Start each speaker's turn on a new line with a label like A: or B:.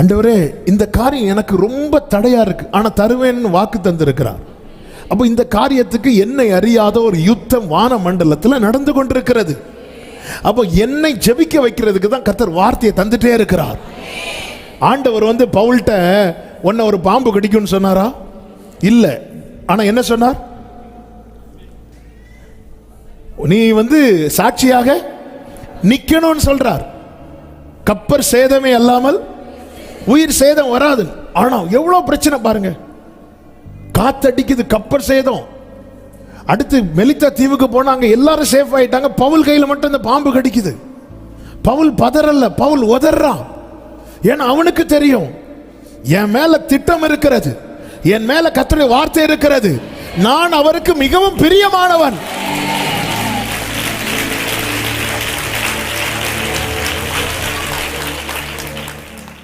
A: அண்டவரே இந்த காரியம் எனக்கு ரொம்ப தடையாக இருக்குது ஆனால் தருவேன்னு வாக்கு தந்திருக்கிறார். அப்போ இந்த காரியத்துக்கு என்னை அறியாத ஒரு யுத்தம் வான மண்டலத்தில் நடந்து கொண்டிருக்கிறது. அப்போ என்னை ஜெபிக்க வைக்கிறதுக்கு தான் கத்தர் வார்த்தையை தந்துட்டே இருக்கிறார். ஆண்டவர் வந்து பவுல்கிட்ட உன்னை ஒரு பாம்பு கடிக்கும்னு சொன்னாரா? இல்லை. ஆனால் என்ன சொன்னார்? நீ வந்து சாட்சியாக நிற்கணும்னு சொல்றார். கப்பர் சேதமே அல்லாமல் உயிர் சேதம் வராது ஆனால் எவ்வளோ பிரச்சனை பாருங்க. காத்தடிக்குது கப்பர் சேதம். அடுத்து மெலித்தா தீவுக்கு போனாங்க எல்லாரும் சேஃப் ஆயிட்டாங்க. பவுல் கையில் மட்டும் இந்த பாம்பு கடிக்குது. பவுல் பதறல்ல பவுல் உதறான். ஏன்னா அவனுக்கு தெரியும். என் மேல திட்டம் இருக்கிறது. என் மேல கர்த்தருடைய வார்த்தை இருக்கிறது. நான் அவருக்கு மிகவும் பிரியமானவன்.